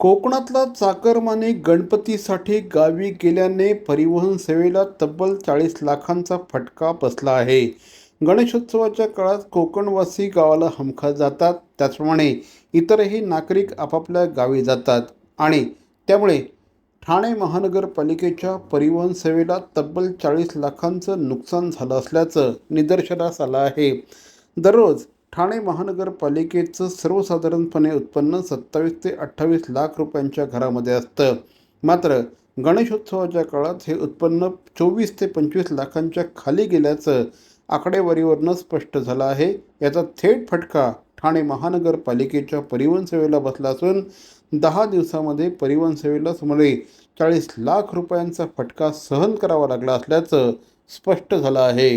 कोकणातला चाकरमाने गणपतीसाठी गावी गेल्याने परिवहन सेवेला तब्बल चाळीस लाखांचा फटका बसला आहे. गणेशोत्सवाच्या काळात कोकणवासी गावाला हमखास जातात. त्याचप्रमाणे इतरही नागरिक आपापल्या गावी जातात आणि त्यामुळे ठाणे महानगरपालिकेच्या परिवहन सेवेला तब्बल चाळीस लाखांचं नुकसान झालं असल्याचं निदर्शनास आलं आहे. दररोज ठाणे महानगरपालिकेचं सर्वसाधारणपणे उत्पन्न सत्तावीस ते अठ्ठावीस लाख रुपयांच्या घरामध्ये असतं. मात्र गणेशोत्सवाच्या काळात हे उत्पन्न चोवीस ते पंचवीस लाखांच्या खाली गेल्याचं आकडेवारीवरनं स्पष्ट झालं आहे. याचा थेट फटका ठाणे महानगरपालिकेच्या परिवहन सेवेला बसला असून दहा दिवसामध्ये परिवहन सेवेला सुमारे चाळीस लाख रुपयांचा फटका सहन करावा लागला असल्याचं स्पष्ट झालं आहे.